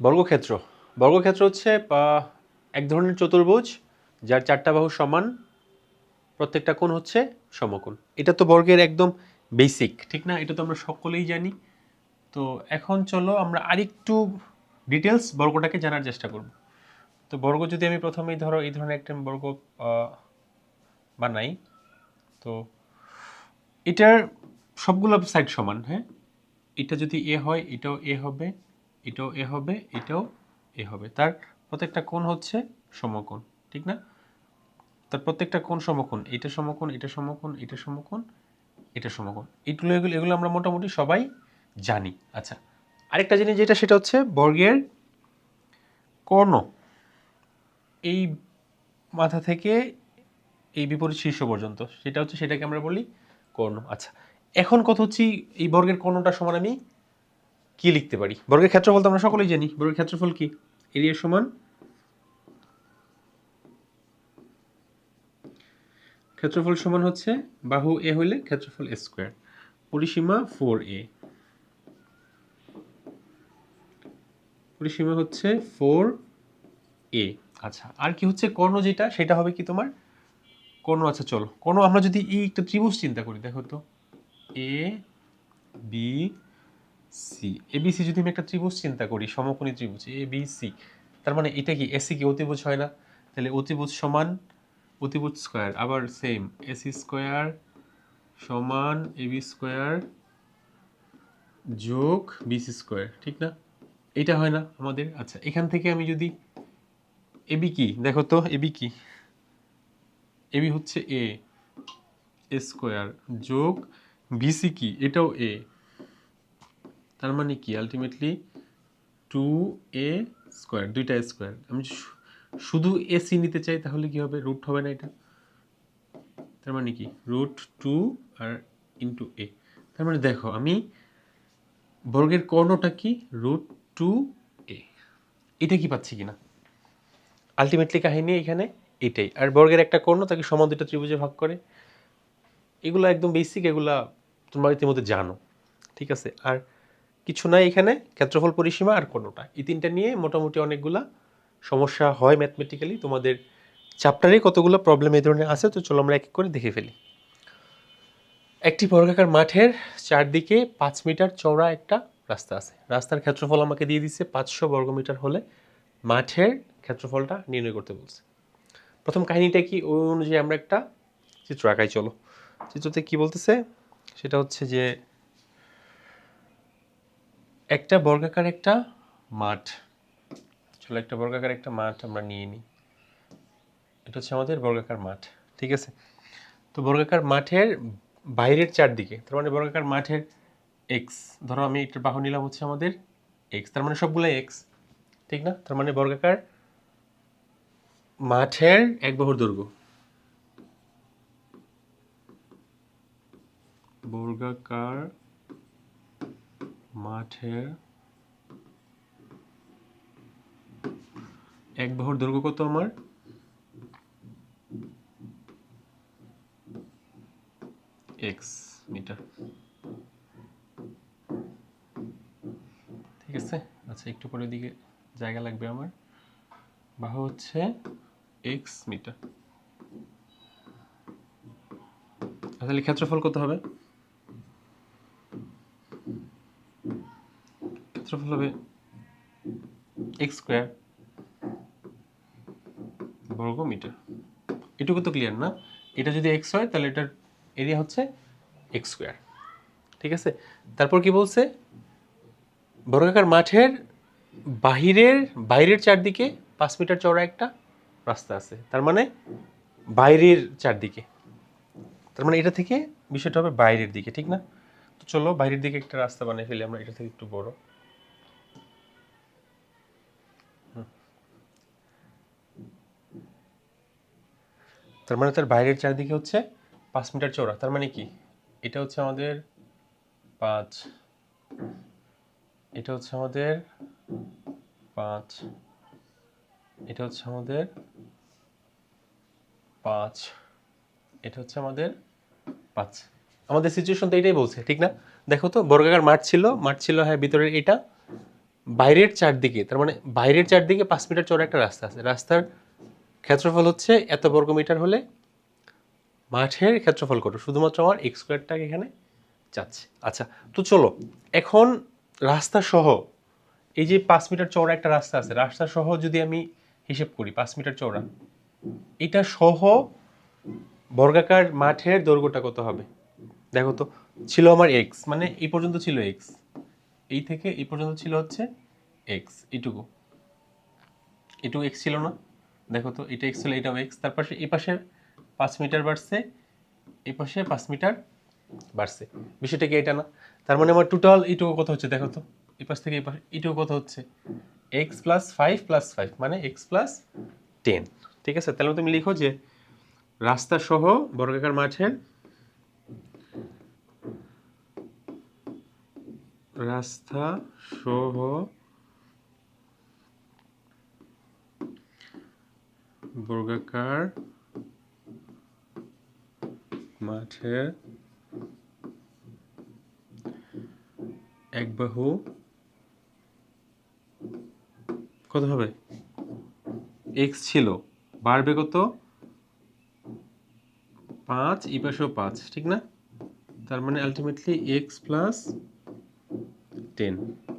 বর্গক্ষেত্র। বর্গক্ষেত্র হচ্ছে এক ধরনের চতুর্ভুজ, যার চারটা বাহু সমান, প্রত্যেকটা কোণ হচ্ছে সমকোণ। এটা তো বর্গের একদম বেসিক ঠিক না? এটা তো আমরা সকলেই জানি। তো এখন চলো আমরা আরেকটু ডিটেলস বর্গটাকে জানার চেষ্টা করব। তো বর্গ যদি আমি প্রথমেই ধরো, এই ধরনের একটা বর্গ বানাই, তো এটার সবগুলো সাইড সমান হ্যাঁ? এটা যদি এ হয়, এটাও এ হবে। এটাও এ হবে, এটাও এ হবে। তার প্রত্যেকটা কোণ হচ্ছে সমকোণ, ঠিক না? তার প্রত্যেকটা কোণ সমকোণ, এটা সমকোণ এটা সমকোণ এটা সমকোণ এটা সমকোণ। এগুলো এগুলো এগুলো আমরা মোটামুটি সবাই জানি। আচ্ছা আরেকটা জিনিস যেটা, সেটা হচ্ছে বর্গের কর্ণ। এই মাথা থেকে এই বিপরীত শীর্ষ পর্যন্ত, সেটা হচ্ছে সেটাকে আমরা বলি কর্ণ। আচ্ছা এখন কত হচ্ছে এই বর্গের কর্ণটা সমান আমি কি লিখতে পারি? বর্গের ক্ষেত্রফল তো আমরা সকলেই জানি। বর্গের ক্ষেত্রফল কি? এরিয়া সমান ক্ষেত্রফল সমান হচ্ছে বাহু এ হইলে ক্ষেত্রফল স্কোয়ার। পরিসীমা ফোর এ। পরিসীমা হচ্ছে ফোর এ। আচ্ছা আর কি হচ্ছে কর্ণ যেটা, সেটা হবে কি তোমার? কর্ণ আচ্ছা চলো। কর্ণ আমরা যদি এই একটা ত্রিভুজ চিন্তা করি, দেখো তো। A, B C A B C যদি আমি একটা ত্রিভুজ চিন্তা করি, সমকোণী ত্রিভুজ সি তার মানে এটা কি এসি কি অতিভুজ হয় না? তাহলে অতিভুজ সমান অতিভুজ স্কোয়ার, আবার সেম এসি স্কোয়ার সমান এ বি স্কোয়ার যোগ বিসি স্কোয়ার, ঠিক না? এটা হয় না আমাদের? আচ্ছা এখান থেকে আমি যদি এবি কি? দেখো তো এবি কি? এবি হচ্ছে এ স্কোয়ার যোগ বিসি কি? এটাও এ তার মানে কি? আলটিমেটলি টু এ স্কোয়ার দুইটা স্কোয়ার আমি শুধু এসি নিতে চাই, তাহলে কি হবে? রুট হবে না এটা। তার মানে কি? রুট টু আর ইন্টু এ তার মানে দেখো, আমি বর্গের কর্ণটা কি? রুট টু এ এটা কি পাচ্ছি কিনা? আলটিমেটলি কাহিনী এখানে এটাই। আর বর্গের একটা কর্ণ, তাকে সমান দুটো ত্রিভুজে ভাগ করে। এগুলো একদম বেসিক এগুলা তোমরা ইতিমধ্যে জানো। ঠিক আছে? আর কিছু নাই এখানে, ক্ষেত্রফল পরিসীমা আর কোনোটা। এই তিনটা নিয়ে মোটামুটি অনেকগুলা সমস্যা হয় ম্যাথমেটিক্যালি তোমাদের চ্যাপ্টারে কতগুলো প্রবলেম এই ধরনের আছে, তো চলো আমরা এক এক করে দেখে ফেলি। একটি বর্গাকার মাঠের চারদিকে পাঁচ মিটার চওড়া একটা রাস্তা আছে। রাস্তার ক্ষেত্রফল আমাকে দিয়ে দিচ্ছে পাঁচশো বর্গমিটার হলে মাঠের ক্ষেত্রফলটা নির্ণয় করতে বলছে। প্রথম কাহিনীটা কি? ওই অনুযায়ী আমরা একটা চিত্র আঁকাই, চলো। চিত্রতে কি বলতেছে? সেটা হচ্ছে যে একটা বর্গাকার একটা মাঠ। চলো একটা বর্গাকার একটা মাঠ আমরা নিয়ে নিই। এটা হচ্ছে আমাদের বর্গাকার মাঠ, ঠিক আছে? তো বর্গাকার মাঠের বাইরের চারদিকে, তার মানে বর্গাকার মাঠের এক্স ধরো আমি একটা বাহু নিলাম হচ্ছে আমাদের এক্স তার মানে সবগুলাই এক্স ঠিক না? তার মানে বর্গাকার মাঠের এক বাহুর দৈর্ঘ্য বর্গাকার মাঠের এক বাহুর দৈর্ঘ্য কত আমার? X meter. ঠিক আছে? আচ্ছা একটু পরে দিকে জায়গা লাগবে আমার। বাহু হচ্ছে এক্স মিটার। তাহলে ক্ষেত্রফল কত হবে? ক্ষেত্রফল হবে এক্স স্কোয়ার বর্গ মিটার। এটুকু তো ক্লিয়ার না? এটা যদি এক্স হয়, তাহলে এটার এরিয়া হচ্ছে এক্স স্কোয়ার। ঠিক আছে? তারপর কি বলছে? বর্গাকার মাঠের বাহিরের, বাইরের চারদিকে পাঁচ মিটার চওড়া একটা রাস্তা আছে। তার মানে বাইরের চারদিকে। তার মানে এটা থেকে বিষয়টা হবে বাইরের দিকে, ঠিক না? তো চলো বাইরের দিকে একটা রাস্তা বানিয়ে ফেলি, আমরা এটা থেকে একটু বড়। তার মানে তার বাইরের চারদিকে হচ্ছে পাঁচ মিটার চওড়া। তার মানে কি? এটা হচ্ছে আমাদের পাঁচ, এটা হচ্ছে আমাদের পাঁচ, এটা হচ্ছে আমাদের পাঁচ, এটা হচ্ছে আমাদের পাঁচ। আমাদের সিচুয়েশন তো এটাই বলছে, ঠিক না? দেখো তো, বর্গাকার মাঠ ছিল মাঠ ছিল হ্যাঁ ভিতরের এটা। বাইরের চারদিকে, তার মানে বাইরের চারদিকে পাঁচ মিটার চড়া একটা রাস্তা আছে। রাস্তার ক্ষেত্রফল হচ্ছে এত বর্গ মিটার হলে মাঠের ক্ষেত্রফল কত? শুধুমাত্র আমার এক্স স্কোয়ারটাকে এখানে যাচ্ছে। আচ্ছা তো চলো, এখন রাস্তা সহ, এই যে পাঁচ মিটার চওড়া একটা রাস্তা আছে, রাস্তা সহ যদি আমি হিসেব করি, পাঁচ মিটার চওড়া, এটা সহ বর্গাকার মাঠের দৈর্ঘ্যটা কত হবে? দেখো তো, ছিল আমার এক্স মানে এই পর্যন্ত ছিল এক্স এই থেকে এই পর্যন্ত ছিল হচ্ছে এক্স এইটুকু। এটুকু এক্স ছিল না। দেখো তো, এটা এক্স ছিল এটাও এক্স তার পাশে, এই পাশে পাঁচ মিটার বাড়ছে, এই পাশে পাঁচ মিটার বাড়ছে। বিষয়টা কি এটা না? তার মানে আমার টোটাল এইটুকু কত হচ্ছে, দেখো তো, এই পাশ থেকে এই পাশে, এইটুকু কত হচ্ছে। X plus five plus five মানে এক্স প্লাস টেন ঠিক আছে? তাহলে তুমি লিখো যে রাস্তা সহ বর্গাকার মাঠের রাস্তা সহ বর্গাকার মাঠের এক বাহু কত হবে? এক্স ছিল। বাড়বে কত? পাঁচ এই পাশেও পাঁচ, ঠিক না? তার মানে আলটিমেটলি এক্স প্লাস টেন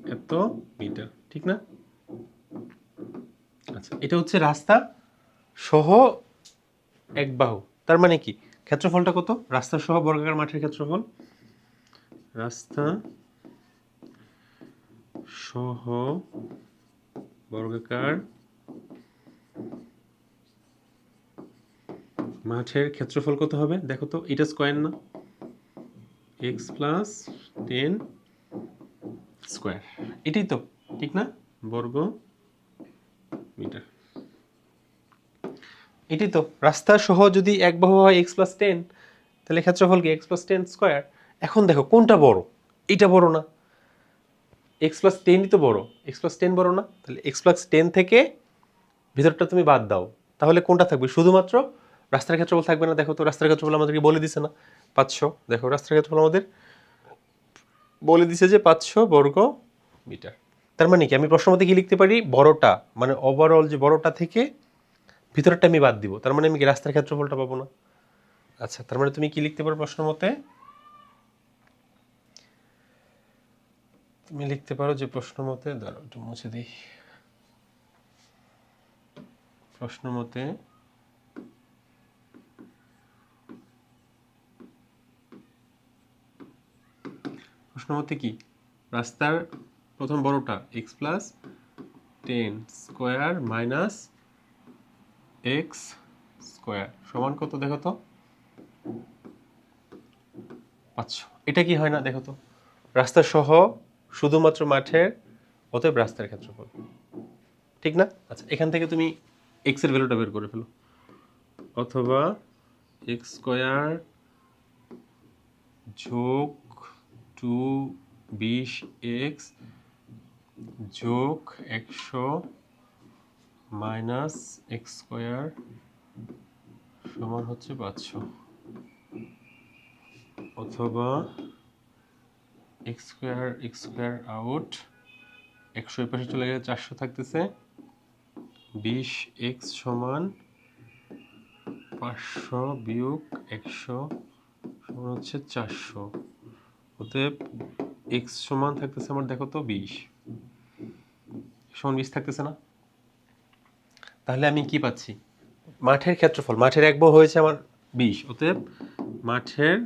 এত মিটার, ঠিক না? আচ্ছা এটা হচ্ছে রাস্তা। সহ এক বাহু। তার মানে কি? ক্ষেত্রফলটা কত? রাস্তা সহ বর্গাকার মাঠের ক্ষেত্রফল? রাস্তা সহ বর্গাকার মাঠের ক্ষেত্রফল কত হবে? দেখো তো, এটা স্কোয়ার না। এক্স প্লাস টেন স্কোয়ার এটাই তো, ঠিক না? বর্গ মিটার। এটাই তো, রাস্তা সহ যদি এক বাহু হয় এক্স প্লাস টেন তাহলে ক্ষেত্রফল কি? এক্স প্লাস টেন স্কোয়ার এখন দেখো, কোনটা বড়? এটা বড় না। এক্স প্লাস টেনই তো বড়। এক্স প্লাস টেন বড় না? তাহলে এক্স প্লাস টেন থেকে ভিতরটা তুমি বাদ দাও। তাহলে কোনটা থাকবে? শুধুমাত্র রাস্তার ক্ষেত্রফল থাকবে না? দেখো তো, রাস্তার ক্ষেত্রফল আমাদেরকে বলে দিছে না। পাঁচশো। দেখো, রাস্তার ক্ষেত্রফল আমাদের বলে দিছে যে পাঁচশো বর্গ মিটার। তার মানে কি? আমি প্রশ্ন মধ্যে কি লিখতে পারি? বড়টা মানে ওভারঅল যে বড়টা থেকে ভিতরটা আমি বাদ দিব। তার মানে আমি কি রাস্তার ক্ষেত্রফলটা পাবো না। আচ্ছা তার মানে তুমি কি লিখতে পারো প্রশ্ন মতে? তুমি লিখতে পারো যে প্রশ্ন মতে, দাঁড়াও একটু মুছে দিই। প্রশ্ন মতে প্রশ্ন মতে কি? রাস্তার প্রথম বড়টা X plus ten square minus X square সমান কত দেখো তো? পাঁচশো। এটা কি হয় না দেখো তো? রাস্তা সহ শুধুমাত্র মাঠের, অতএব রাস্তার ক্ষেত্রফল। ঠিক না? আচ্ছা এখান থেকে তুমি এক্সের ভ্যালুটা বের করে ফেলো। অথবা এক্স স্কোয়ার যোগ টু বিশ এক্স যোগ একশো মাইনাস এক্স স্কোয়ার সমান হচ্ছে পাঁচশো। অথবা X square X square out, একশো পাশে চলে গেলে চারশো থাকতেছে। বিশ এক্স সমান পাঁচশো বিয়োগ একশো সমান হচ্ছে চারশো। অতএব এক্স সমান থাকতেছে আমার, দেখো তো বিশ। সমান বিশ থাকতেছে না? তাহলে আমি কি পাচ্ছি? মাঠের ক্ষেত্রফল, মাঠের এক বাহু হয়েছে আমার বিশ, অতএব মাঠের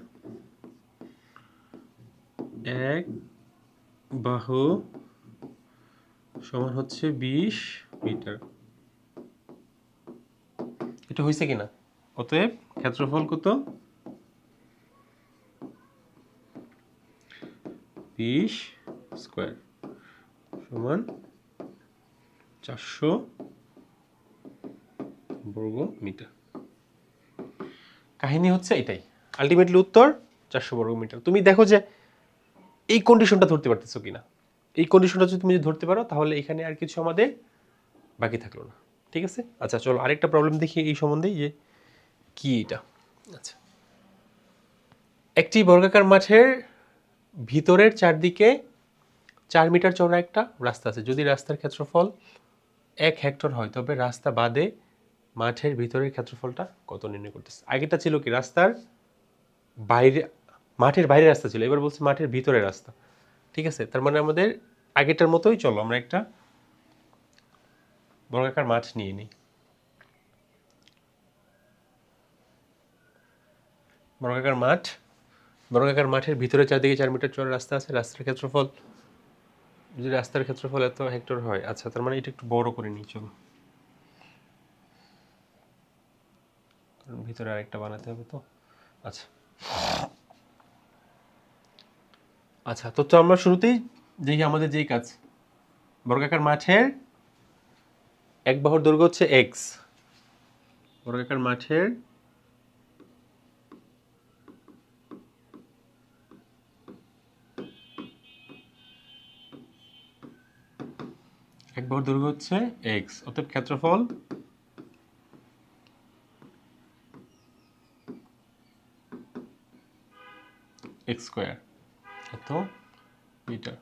এক বাহু সমান হচ্ছে বিশ মিটার। এটা হয়েছে কিনা? অতএব ক্ষেত্রফল কত? বিশ স্কোয়ার সমান চারশো বর্গ মিটার। কাহিনী হচ্ছে এটাই। আলটিমেটলি উত্তর চারশো বর্গ মিটার। তুমি দেখো যে এই কন্ডিশনটা ধরতে পারতেছো কিনা। এই কন্ডিশনটা যদি তুমি যদি ধরতে পারো তাহলে এখানে আর কিছু আমাদের বাকি থাকল না। ঠিক আছে? আচ্ছা চলো আরেকটা প্রবলেম দেখি এই সম্বন্ধে যে কি এটা। আচ্ছা। একটি বর্গাকার মাঠের ভিতরের চারদিকে চার মিটার চওড়া একটা রাস্তা আছে। যদি রাস্তার ক্ষেত্রফল এক হেক্টর হয় তবে রাস্তা বাদে মাঠের ভিতরের ক্ষেত্রফলটা কত নির্ণয় করতেছে? আগেটা ছিল কি, রাস্তার বাইরে, মাঠের বাইরে রাস্তা ছিল, এবার বলছি মাঠের ভিতরে রাস্তা। ঠিক আছে? তার মানে আমাদের আগেটার মতোই চলো, আমরা একটা বর্গাকার মাঠ নিয়ে নিই। বর্গাকার মাঠ বর্গাকার মাঠের ভিতরে চারদিকে চার মিটার চওড়া রাস্তা আছে, রাস্তার ক্ষেত্রফল, যদি রাস্তার ক্ষেত্রফল এত হেক্টর হয় আচ্ছা তার মানে এটা একটু বড় করে নিই, চলো। ভিতরে আরেকটা বানাতে হবে তো? আচ্ছা। আচ্ছা তো তো আমরা শুরুতেই দেখি আমাদের যেই কাজ। বর্গাকার মাঠের এক বাহুর দৈর্ঘ্য হচ্ছে এক্স বর্গাকার মাঠের এক বাহুর দৈর্ঘ্য হচ্ছে এক্স অর্থাৎ ক্ষেত্রফল এক্স স্কোয়ার। এত? মিটার।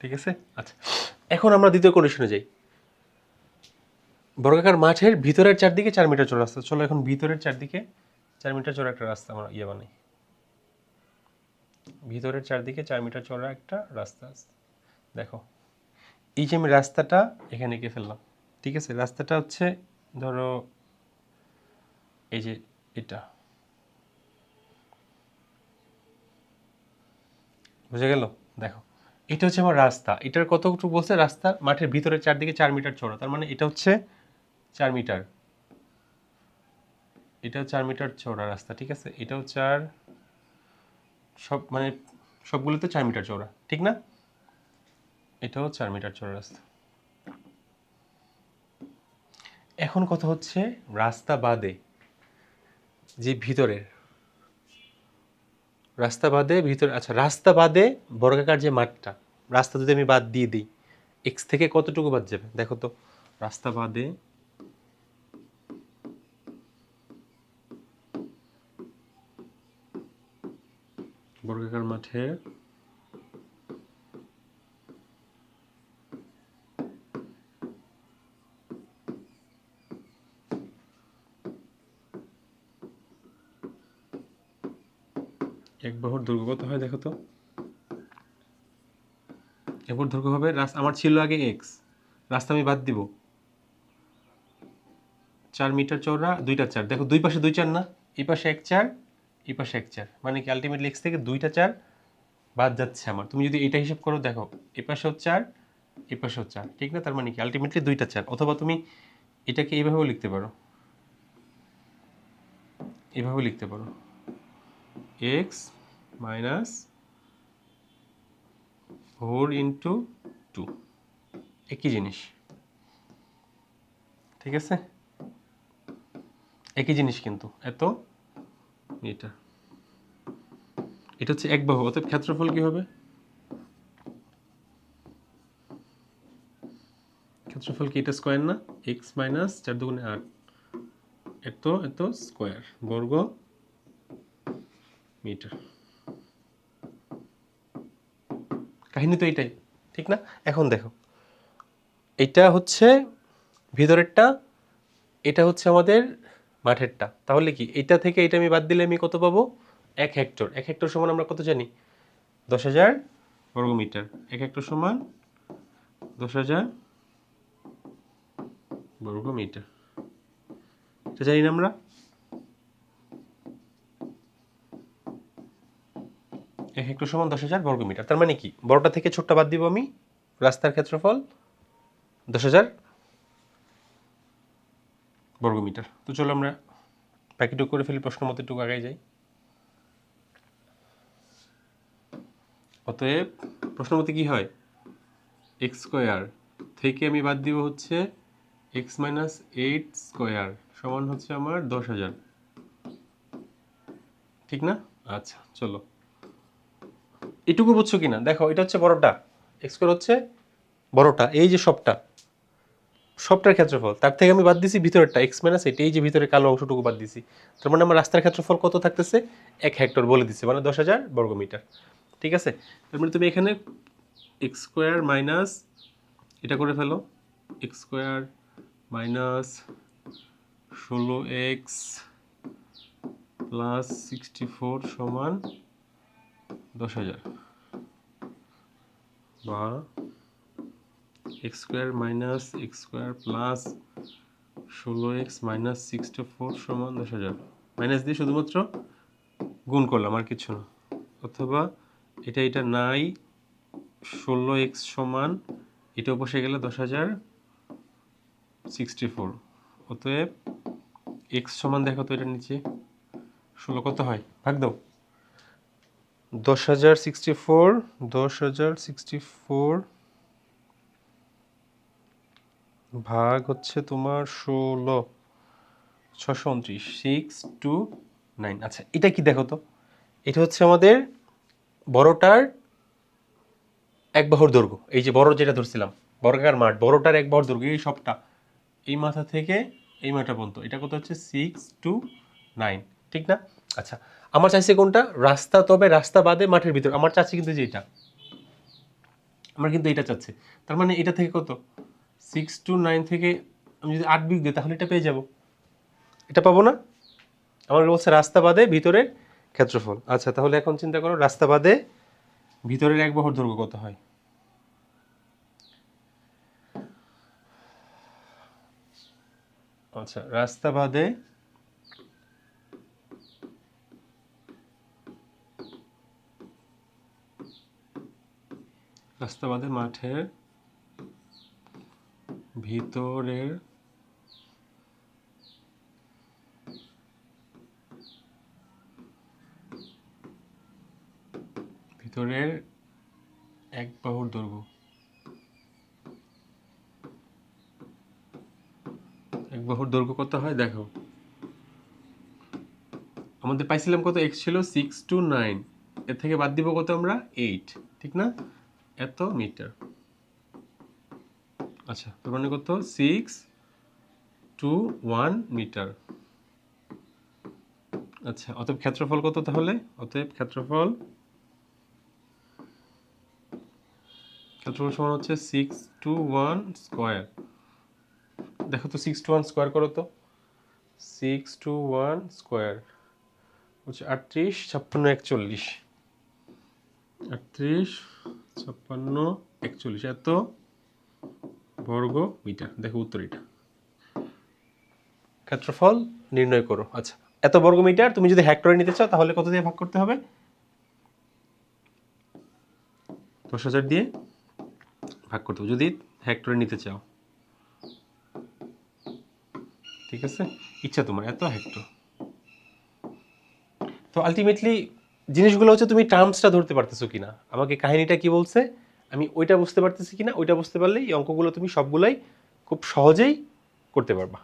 ঠিক আছে? আচ্ছা। এখন আমরা দ্বিতীয় কন্ডিশনে যাই। বর্গাকার মাঠের ভিতরের চারদিকে চার মিটার চৌড়া রাস্তা। চলো এখন ভিতরের চারদিকে চার মিটার চৌড়া একটা রাস্তা আমরা ইয়ে বানাই। ভিতরের চারদিকে চার মিটার চৌড়া একটা রাস্তা দেখো, এই যে আমি রাস্তাটা এখানে এঁকে ফেললাম। ঠিক আছে? রাস্তাটা হচ্ছে, ধরো এই যে এটা। বুঝে গেল? দেখো, এটা হচ্ছে আমার রাস্তা। এটার কতটুকু বলছে? রাস্তা মাঠের ভিতরে চারদিকে চার মিটার চড়া তার মানে এটা হচ্ছে চার মিটার। এটাও চার মিটার চওড়া রাস্তা, ঠিক আছে? এটাও চার, সব মানে সবগুলোতে চার মিটার চওড়া, ঠিক না? এটাও চার মিটার চওড়া রাস্তা। এখন কথা হচ্ছে রাস্তা বাদে যে ভিতরের রাস্তা বাদে ভিতরে আচ্ছা রাস্তা বাদে বর্গাকার যে মাঠটা, রাস্তা যদি আমি বাদ দিয়ে দিই এক্স থেকে কতটুকু বাদ যাবে? দেখো তো, রাস্তা বাদে বর্গাকার মাঠে এক বাহুর দৈর্ঘ্য কত হয়, দেখো তো। এক বাহুর দৈর্ঘ্য হবে রাস্তা আমার ছিল আগে এক্স রাস্তা আমি বাদ দিব। চার মিটার চওড়া, দুইটা চার। দেখো, দুই পাশে দুই চার না? এই পাশে এক চার এই পাশে এক চার। মানে কি আলটিমেটলি এক্স থেকে দুইটা চার বাদ যাচ্ছে আমার। তুমি যদি এটা হিসাব করো, দেখো এই পাশেও চার এই পাশেও চার, ঠিক না? তার মানে কি আলটিমেটলি দুইটা চার। অথবা তুমি এটাকে এইভাবেও লিখতে পারো। এভাবেও লিখতে পারো। X minus four into two একই জিনিস। ঠিক আছে? একই জিনিস কিন্তু। এত? এটা। এটা হচ্ছে এক বাহু অর্থাৎ ক্ষেত্রফল কি হবে? ক্ষেত্রফল কি এটা স্কোয়ার না? এক্স মাইনাস চার দুগুণে আট। এত এত স্কোয়ার বর্গ মিটার। কাহিনী তো এটাই ঠিক না? এখন দেখো। এটা হচ্ছে ভিতরেরটা, এটা হচ্ছে আমাদের মাঠেরটা। তাহলে কি এটা থেকে এটা আমি বাদ দিলে আমি কত পাবো? এক হেক্টর। এক হেক্টর সমান আমরা কত জানি? দশ হাজার বর্গ মিটার এক হেক্টর সমান দশ হাজার বর্গ মিটার এটা জানি না আমরা? হেক্টর সমান দশ হাজার বর্গ মিটার। তার মানে কি? বড়টা থেকে ছোটটা বাদ দিব আমি। রাস্তার ক্ষেত্রফল দশ হাজার বর্গ মিটার। তো চলো আমরা প্যাকেটও করে ফেলি, প্রশ্ন মতো একটু আগে যাই। অতএব প্রশ্ন মতে কি হয়? এক্স স্কোয়ার থেকে আমি বাদ দিব হচ্ছে এক্স মাইনাস এইট স্কোয়ার সমান হচ্ছে আমার দশ হাজার। ঠিক না? আচ্ছা চলো। এটুকু বুঝছ কিনা? দেখো, এটা হচ্ছে বড়টা এক্স স্কোয়ার হচ্ছে বড়টা এই যে সবটা। সবটার ক্ষেত্রফল। তার থেকে আমি বাদ দিছি ভিতরেরটা এক্স মাইনাস এটা এই যে ভিতরে কালো অংশটুকু বাদ দিছি। তার মানে আমার রাস্তার ক্ষেত্রফল কত থাকতেছে? এক হেক্টর বলে দিচ্ছে মানে দশ হাজার বর্গমিটার ঠিক আছে? তার মানে তুমি এখানে এক্স স্কোয়ার মাইনাস এটা করে ফেলো। এক্স স্কোয়ার মাইনাস ষোলো এক্স প্লাস সিক্সটি ফোর সমান দশ হাজার। বা X square minus X square plus ষোলো এক্স মাইনাস সিক্সটি ফোর সমান দশ হাজার। মাইনাস দিয়ে শুধুমাত্র গুণ করলাম, আর কিছু না। অথবা এটা এটা নাই, ষোলো এক্স সমান, এটা বসে গেলে দশ হাজার সিক্সটি ফোর। অতএব এক্স সমান দেখো তো এটা নিচে। ষোলো কত হয়? ভাগ দাও। দশ হাজার সিক্সটি ফোর, দশ হাজার সিক্সটি ফোর ভাগ হচ্ছে তোমার ষোলো ছশো উনত্রিশ, সিক্স টু নাইন। আচ্ছা এটা কি দেখো তো? এটা হচ্ছে আমাদের বড়টার এক বাহুর দৈর্ঘ্য। এই যে বড় যেটা ধরছিলাম, বর্গাকার মাঠ, বড়টার এক বাহুর দৈর্ঘ্য, এই সবটা। এই মাথা থেকে এই মাথা পর্যন্ত। এটা কত হচ্ছে? Six two nine. ঠিক না? আচ্ছা আমার চাইছে কোনটা? রাস্তা তবে রাস্তা বাদে মাঠের ভিতর। আমার চাচ্ছি কিন্তু যে এটা। আমার কিন্তু এটা চাচ্ছে। তার মানে এটা থেকে কত? সিক্স টু নাইন থেকে আমি যদি আট বিগ দিই, তাহলে এটা পেয়ে যাব। এটা পাবো না? আমার বলছে রাস্তা বাদে ভিতরের ক্ষেত্রফল। আচ্ছা তাহলে এখন চিন্তা করো, রাস্তা বাদে ভিতরের এক বহর দৈর্ঘ্য কত হয়? আচ্ছা রাস্তা বাদে রাস্তা বাদে মাঠের ভিতরের ভিতরের এক বাহুর দৈর্ঘ্য। এক বাহুর দৈর্ঘ্য কত হয়? দেখো। আমাদের পাইছিলাম কত? এক্স ছিল সিক্স টু নাইন এর থেকে বাদ দিব কত আমরা? এইট ঠিক না? এত মিটার। আচ্ছা তার মানে কত সিক্স টু ওয়ান মিটার আচ্ছা অতএব ক্ষেত্রফল কত তাহলে? অতএব ক্ষেত্রফল ক্ষেত্রফল সমান হচ্ছে সিক্স টু ওয়ান স্কোয়ার দেখো তো সিক্স টু ওয়ান স্কোয়ার করো তো। সিক্স টু ওয়ান স্কোয়ার হচ্ছে আটত্রিশ, ছাপ্পান্ন, একচল্লিশ। আটত্রিশ ছাপ্পান্ন, একচল্লিশ। এত বর্গ মিটার। দেখো উত্তর এটা। ক্ষেত্রফল নির্ণয় করো। আচ্ছা এত বর্গ মিটার তুমি যদি হেক্টরে নিতে চাও, তাহলে কত দিয়ে ভাগ করতে হবে? দশ হাজার দিয়ে ভাগ করতে হবে। যদি হেক্টরে নিতে চাও। ঠিক আছে? ইচ্ছা তোমার, এত হেক্টর তো আলটিমেটলি জিনিসগুলো হচ্ছে তুমি টার্মসটা ধরতে পারতেছো কিনা। আমাকে কাহিনীটা কি বলছে? আমি ওইটা বুঝতে পারতেছি কিনা, ওইটা বুঝতে পারলেই এই অঙ্কগুলো তুমি সবগুলোই খুব সহজেই করতে পারবা।